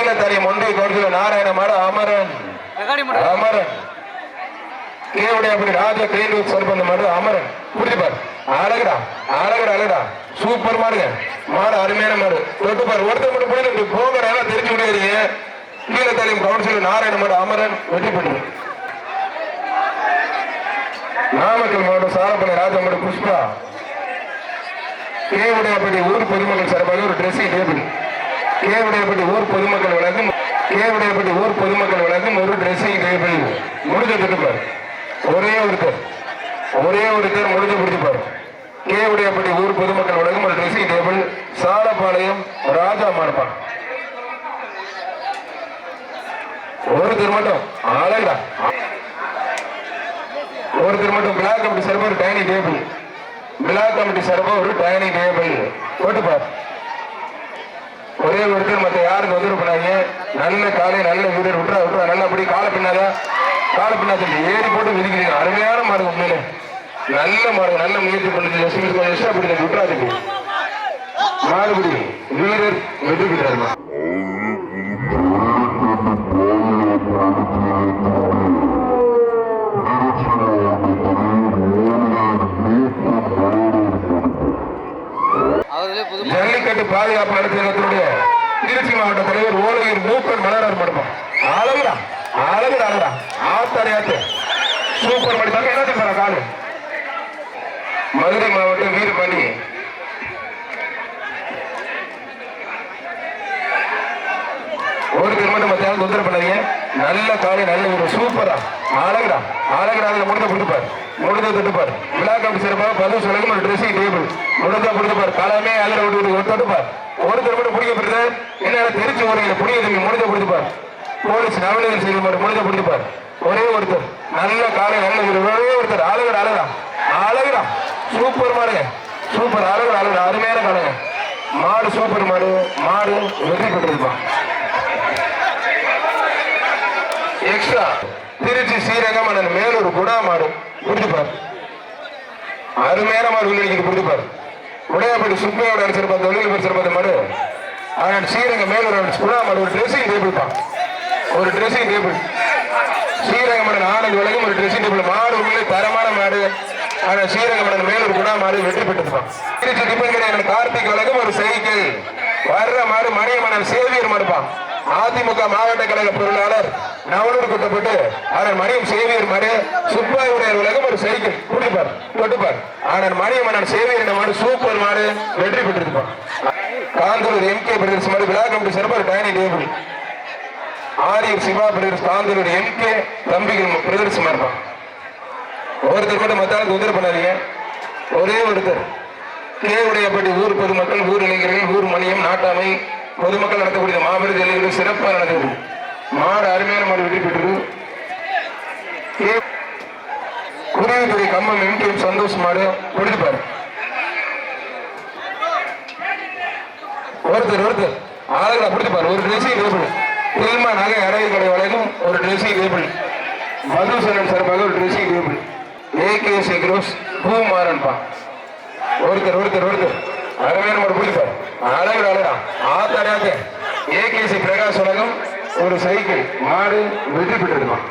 கீழத்தரையும் ஒன்றிய கவுன்சிலர் நாராயண மாடு அமரன். அமரன். கேவுடைய அப்படி ராஜா கிரீன்வுட் சர்பந்த மாடு அமரன். புரிஞ்சுப்பார் அழகுடா. அழகுடா அழகுடா. சூப்பர் மாடுங்க. மாடு அருமையான மாடு. தொட்டு பாரு. ஒருத்தர் மட்டும் போய் போகிற தெரிஞ்சு விடாதீங்க கீழத்தரையும் கவுன்சிலர் நாராயண மாடு அமரன். வெற்றி பெற்று. நாமக்கல் மாவட்டம் சாரப்பள்ளி ராஜாமடு புஷ்பா. கேவுடையப்பட்டி ஊர் பொதுமக்கள் சார்பாக ஒரு ட்ரெஸ்ஸிங் டேபிள் கேவுடையப்பட்டி ஊர் பொதுமக்கள் வழக்கம் கேவுடையப்பட்டி ஊர் பொதுமக்கள் வழக்கம் ஒரு ட்ரெஸ்ஸிங் டேபிள் முடிஞ்ச கொடுப்பார் ஒரே ஒருத்தர் ஒரே ஒருத்தர் முடிஞ்ச பிடிச்சிப்பார் கேவுடையப்பட்டி ஊர் பொதுமக்கள் வழக்கம் ஒரு ட்ரெஸ்ஸிங் டேபிள் சாலப்பாளையம் ராஜா மாடுப்பான் ஒருத்தர் மட்டும். அழகா ஒருத்தர் மட்டும். பிளாக் கமிட்டி சார்பாக ஒரு டைனிங் டேபிள் பிளாக் கமிட்டி சார்பாக ஒரு டைனிங் டேபிள் போட்டுப்பார். ஒரே ஒருத்தர் மற்ற யாருக்கு தொந்தரவு பண்ணாங்க நல்ல காலை நல்ல வீரர் விட்டுறா விட்டுறா நல்லா அப்படி காலை பின்னாதான் காலை பின்னாத ஏறி போட்டு விதிக்கிறீங்க அருமையான மாடு உண்மையில. நல்ல மாடு நல்ல முயற்சி பண்ணுது லட்சுமி கொஞ்சம் எக்ஸ்ட்ரா பிடிக்க விட்டுறாதுக்கு மாடுபிடி வீரர் வெற்றி பெற்றாருமா ஜல்லிக்கட்டு பாதுகாப்பு நலச்சங்கத்தினுடைய திருச்சி மாவட்ட தலைவர் ஓலையூர் மூக்கன் மலரார் மண்டபம் அழகுடா அழகுடா அழகுடா ஆத்தாடி ஆத்து சூப்பர் மணி தங்க என்ன சொல்ற காலு? மதுரை மாவட்டம் வீரபாண்டி. ஒருத்தர் மட்டும் மத்திய தொந்தரவு பண்ணாதீங்க. நல்ல காலை நல்ல ஒரு சூப்பரா அழகுடா அழகுடா அதில் முடிஞ்ச கொடுத்துப்பார் முடிஞ்ச தொட்டுப்பார். விழா கமிட்டி சிறப்பாக பதிவு சொல்லுங்க ஒரு ட்ரெஸ்ஸிங் டேபிள் முடிஞ்சா கொடுத்துப்பார் காலமே அதில் விட்டு ஒரு தொட்டுப்பார். ஒருத்தர் மட்டும் பிடிக்கப்படுது என்ன தெரிஞ்சு ஒரு புடிய தம்பி முடிஞ்ச கொடுத்துப்பார் போலீஸ் நவநீதம் செய்யுமாறு முடிஞ்ச கொடுத்துப்பார் ஒரே ஒருத்தர். நல்ல காலை நல்ல ஒரு ஒரே ஒருத்தர். அழகுடா அழகுடா அழகுடா சூப்பர் மாடுங்க சூப்பர் அழகுடா அழகுடா அருமையான காலங்க. மாடு சூப்பர் மாடு. மாடு வெற்றி பெற்றிருப்பான். எக்ஸ்ட்ரா திருச்சி ஸ்ரீரங்கம் அண்ணன் மேலூர் குடாமாடு புரிஞ்சுப்பார். அருமையான மாடு உள்ளிடிக்கிறது புரிஞ்சுப்பார். உடையாப்பட்டி சுப்பையோட அனுசரிப்பார் தொழில் படிச்சிருப்பா மாடு. ஆனால் ஸ்ரீரங்கம் மேலூர் அனுசரிச்சு மாடு ஒரு ட்ரெஸ்ஸிங் டேபிள் பா. ஒரு ட்ரெஸ்ஸிங் டேபிள் ஸ்ரீரங்கம் மன்னன் ஆனந்த் வழங்கும் ஒரு ட்ரெஸ்ஸிங் டேபிள் மாடு உண்மையிலே தரமான மாடு. ஆனால் ஸ்ரீரங்கம் மன்னன் மேலூர் குடாமாடு வெற்றி பெற்றுப்பான் திருச்சி டிப்பன்கரை கார்த்திக் வழங்கும் ஒரு சைக்கிள். வர்ற மாடு மணியமன்னன் சேவியர் மாடுப்பான் அதிமுக மாவட்ட கழக பொருளாளர் நவனூர் குட்டப்பட்டு அவர் மணியம் சேவியர் மாரு சுப்பாய் உடைய உலகம் ஒரு சைக்கிள். குடிப்பார் தொட்டுப்பார் ஆனால் மணியம் மன்னன் சேவியர் மாடு சூப்பர் மாடு வெற்றி பெற்றிருப்பார் காந்தூர் எம் கே பிரதர்ஸ் மாடு விழா கமிட்டி சிறப்பாக dining table. Ariyar Siva brothers Kandur M K தம்பிகள் பிரதர்ஸ் இருப்பான் ஒருத்தர் கூட மத்தாளுக்கு உதவி பண்ணாதீங்க. ஒரே ஒருத்தர். கேவுடையப்பட்டி ஊர் பொதுமக்கள் ஊர் இளைஞர்கள் ஊர் மணியம் நாட்டாமை பொதுமக்கள் நடத்தக்கூடிய மாபெரும் ஜல்லிக்கட்டு சிறப்பாக நடந்தது. மாடு அருமையான மாடு வெற்றி பெற்றது. கே- குருவித்துறை கம்பம் எம்டிஎம் சந்தோஷ் மாடு கொடுத்துப்பாரு ஒருத்தர் ஒருத்தர். ஆளுகளை பிடிச்சுப்பாரு ஒரு ட்ரெஸ்ஸிங் டேபிள் தில்மா நகை அடகு கடை வழங்கும் ஒரு ட்ரெஸ்ஸிங் டேபிள் மதுசூதன் சார்பாக ஒரு ட்ரெஸ்ஸிங் ஏ ஏகே சேக்ரோஸ் பூ மாறன்பா ஒருத்தர் ஒருத்தர் ஒருத்தர். அருமையான ஒரு பிடிப்பார் அழகு அழகா ஆத்தாடாக்க ஏகேசி பிரகாஷ் உலகம் ஒரு சைக்கிள் மாடு வெற்றி பெற்றிருக்கான்